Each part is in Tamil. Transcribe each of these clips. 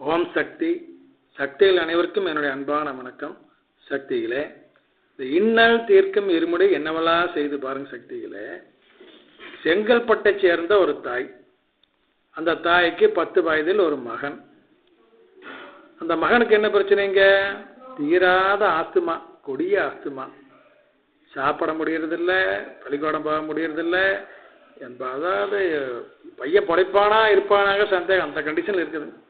ஓம் சக்தி. சக்திகள் அனைவருக்கும் என்னுடைய அன்பான வணக்கம். சக்திகளே இந்த இன்னல் தீர்க்கும் இருமுறை என்னவெல்லாம் செய்து பாருங்க சக்திகளே. செங்கல்பட்டை சேர்ந்த ஒரு தாய். அந்த தாய்க்கு பத்து வயதில் ஒரு மகன். அந்த மகனுக்கு என்ன பிரச்சனைங்க தீராத ஆஸ்துமா கொடிய ஆஸ்துமா. சாப்பிட முடியறதில்ல பள்ளிக்கூடம் போக முடியறதில்ல. என்பதாவது பையன் பொழைப்பானா இருப்பானாங்க சந்தேகம். அந்த கண்டிஷனில் இருக்குது.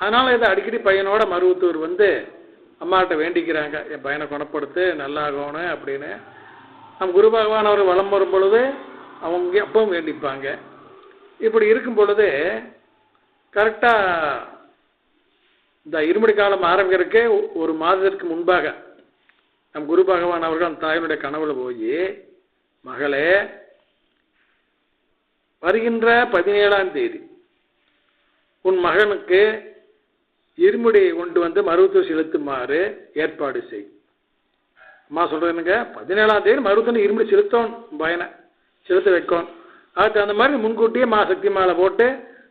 அதனால் இதை அடிக்கடி பையனோட மருவத்தூர் வந்து அம்மாட்ட வேண்டிக்கிறாங்க. என் பையனை குணப்படுத்து நல்லாகணும் அப்படின்னு. நம்ம குரு பகவான் அவர் வளம் வரும் பொழுது அவங்க அப்பவும் வேண்டிப்பாங்க. இப்படி இருக்கும் பொழுது கரெக்டாக இந்த இருமுடி காலம் ஆரம்பிக்கிறதுக்கே ஒரு மாதத்திற்கு முன்பாக நம் குரு பகவான் அவர்கள் அந்த தாயினுடைய கனவுல போய் மகளே வருகின்ற பதினேழாம் தேதி உன் மகனுக்கு இருமுடியை கொண்டு வந்து மருவத்தூர் செலுத்துமாறு ஏற்பாடு செய். அம்மா சொல்றதுங்க பதினேழாம் தேதி மருவத்தூர் இருமுடி செலுத்தணும் பயனை. செலுத்த வைக்கணும். அதுக்கு அந்த மாதிரி முன்கூட்டியே மா சக்தி மாலை போட்டு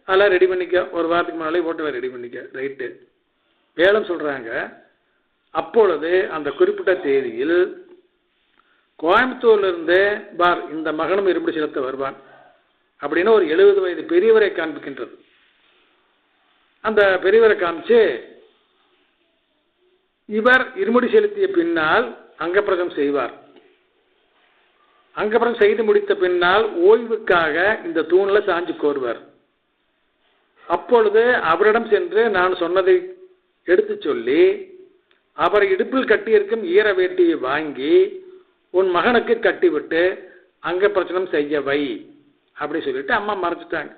அதெல்லாம் ரெடி பண்ணிக்க. ஒரு வாரத்துக்கு முன்னாலே போட்டு ரெடி பண்ணிக்க. ரைட்டு வேலம் சொல்றாங்க அப்பொழுது அந்த குறிப்பிட்ட தேதியில் கோயம்புத்தூர்லேருந்து பார் இந்த மகனும் இருமுடி செலுத்த வருவான். அப்படின்னு ஒரு எழுபது வயது பெரியவரை காண்பிக்கின்றது. அந்த பெரியவரை காமிச்சு இவர் இருமுடி செலுத்திய பின்னால் அங்கப்பிரதம் செய்வார். அங்கப்புறம் செய்து முடித்த பின்னால் ஓய்வுக்காக இந்த தூணில் சாஞ்சு கோருவார். அப்பொழுது அவரிடம் சென்று நான் சொன்னதை எடுத்து சொல்லி அவர் இடுப்பில் கட்டியிருக்கும் ஈர வேட்டியை வாங்கி உன் மகனுக்கு கட்டிவிட்டு அங்க பிரச்சனம் செய்ய வை அப்படி சொல்லிட்டு அம்மா மறைச்சிட்டாங்க.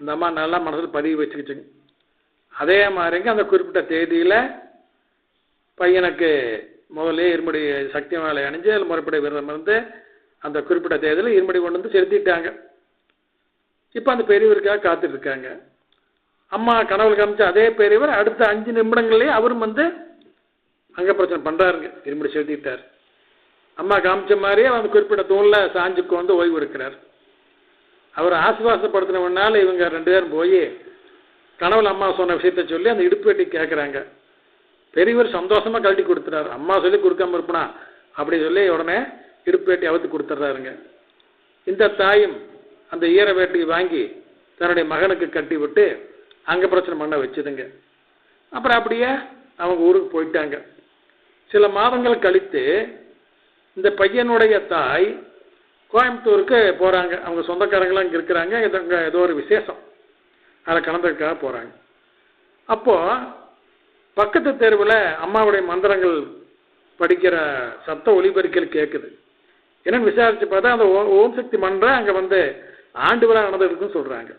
அந்த அம்மா நல்லா மனசில் பதிவு வச்சுக்கிச்சுங்க. அதே மாதிரிங்க அந்த குறிப்பிட்ட தேதியில் பையனுக்கு முதல்ல இருமுடி சக்தி மாலை அணிஞ்சு அதில் முறைப்படி விரதம் இருந்து அந்த குறிப்பிட்ட தேதியில் இருமுடி கொண்டு வந்து செலுத்திட்டாங்க. இப்போ அந்த பெரியவருக்காக காத்துட்டு இருக்காங்க அம்மா கனவுல காமிச்ச அதே பெரியவர் அடுத்த அஞ்சு நிமிடங்கள்லேயே அவரும் வந்து அங்க பிரச்சனை பண்ணுறாருங்க இருமுடி செலுத்திட்டார். அம்மா காமிச்ச மாதிரியே அந்த குறிப்பிட்ட தூணில் சாஞ்சுக்கு வந்து ஓய்வு இருக்கிறார் அவர் ஆசுவாசப்படுத்தினவனால இவங்க ரெண்டு பேரும் போய் கனவுல அம்மா சொன்ன விஷயத்த சொல்லி அந்த இடுப்பு வெட்டி கேட்குறாங்க பெரியவர் சந்தோஷமா கழட்டி கொடுத்துறாரு அம்மா சொல்லி கொடுக்காம இருப்பனா? அப்படி சொல்லி உடனே இடுப்பு வேட்டி அவுத்து கொடுத்துட்றாருங்க. இந்த தாயும் அந்த ஈர வேட்டியை வாங்கி தன்னுடைய மகனுக்கு கட்டி விட்டு அங்க பிரச்சனை பண்ண வச்சுதுங்க. அப்புறம் அப்படியே அவங்க ஊருக்கு போயிட்டாங்க. சில மாதங்கள் கழித்து இந்த பையனுடைய தாய் கோயம்புத்தூருக்கு போகிறாங்க அவங்க சொந்தக்காரங்களாம் இங்கே இருக்கிறாங்க. ஏதோ ஒரு விசேஷம். அதில் கலந்துக்காக போகிறாங்க அப்போது பக்கத்து தெருவில் அம்மாவுடைய மந்திரங்கள் படிக்கிற சத்த ஒளிபெருக்கல் கேட்குது என்னன்னு விசாரித்து பார்த்தா அந்த ஓ- ஓம் சக்தி மன்றம் அங்கே வந்து ஆண்டு விழா நடந்திருக்குன்னு சொல்கிறாங்க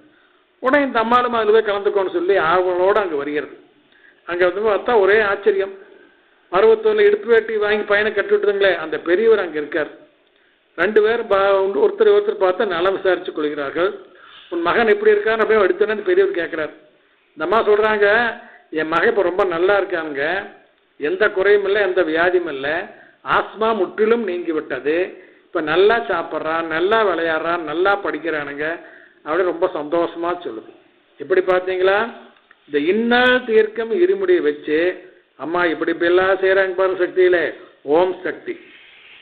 உடனே இந்த அம்மாலும் அதில் போய் கலந்துக்கோன்னு சொல்லி ஆர்வலோடு அங்கே வருகிறது. அங்கே வந்து பார்த்தா ஒரே ஆச்சரியம். பருவத்தூரில் இடுப்பு வேட்டி வாங்கி பையனை கட்டி விட்டுதுங்களே அந்த பெரியவர் அங்கே இருக்கார். ரெண்டு பேர் ஒருத்தர் ஒருத்தர் பார்த்து நலம் விசாரித்து கொள்கிறார்கள். உன் மகன் எப்படி இருக்கான்னு அப்படியே எடுத்தோன்னு பெரியவர் கேட்குறார் இந்த அம்மா சொல்கிறாங்க என் மகன் இப்போ ரொம்ப நல்லா இருக்காங்க எந்த குறையும் இல்லை எந்த வியாதியும் இல்லை. ஆஸ்மா முற்றிலும் நீங்கி விட்டது இப்போ நல்லா சாப்பிட்றான் நல்லா விளையாடுறான் நல்லா படிக்கிறானுங்க. அப்படி ரொம்ப சந்தோஷமாக சொல்லுது. இப்படி பார்த்தீங்களா? இந்த இன்னல் தீர்க்கம் இருமுடியை வச்சு அம்மா இப்படி இப்படி எல்லாம் செய்கிறாங்க பாரு சக்தியில். ஓம் சக்தி.